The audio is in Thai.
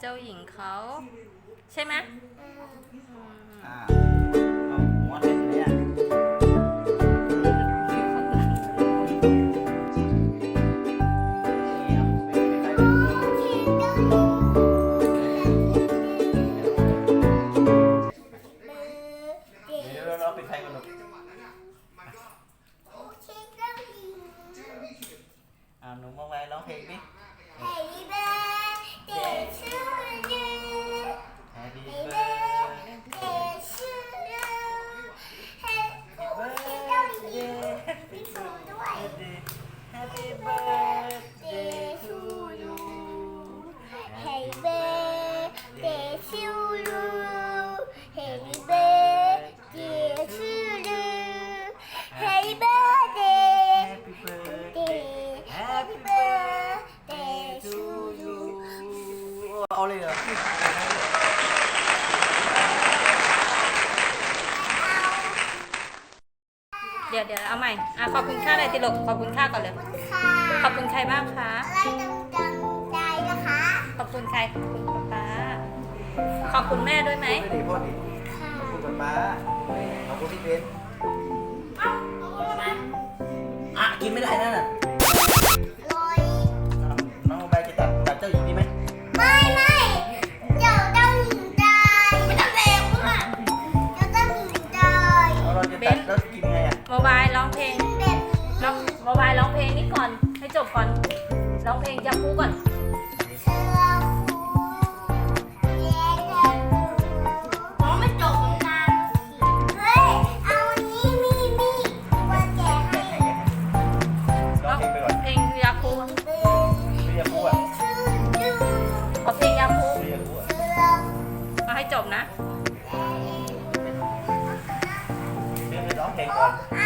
เจ้าหญิงเขา ใช่ไหมอืมอ่าเอาหัวเล่นเนี่ยนี่เอาไปไปไป เดี๋ยวเราเราปิดไฟก่อนลูกอ่าหนูมาไว้ร้องเพลงดิ Happy birthday เอาเลยเหรอเดี๋ยวเดี๋ยวเอาใหม่อะขอบคุณค่าอะไรติลกขอบคุณค่าก่อนเลย ค่ะขอบคุณใครบ้างคะ อะไรดังๆใจนะคะ ขอบคุณใคร ขอบคุณป๊าป๊าขอบคุณแม่ด้วยไหม ไม่ดีพ่อดีค่ะขอบคุณป๊าขอบคุณพี่เบนเอ้าเอาอะไรอะกินไม่ได้นั่นน่ะ องเพลงร้องโมบายร้องเพลงนี้ก่อน ให้จบก่อน ร้องเพลงจะพูก่อนเธอคูแย่แย่คูไม่จบนานเฮ้ย เอาอันนี้มีมีว่าแกให้ร้องเพลงไปก่อนเพลงยาคูเร์ไม่อยากพูดอะชื่อดูขอเพลงยาคูไม่อยากพูดอะเอาให้จบนะเบนไปร้องเพลงก่อนเอาเอ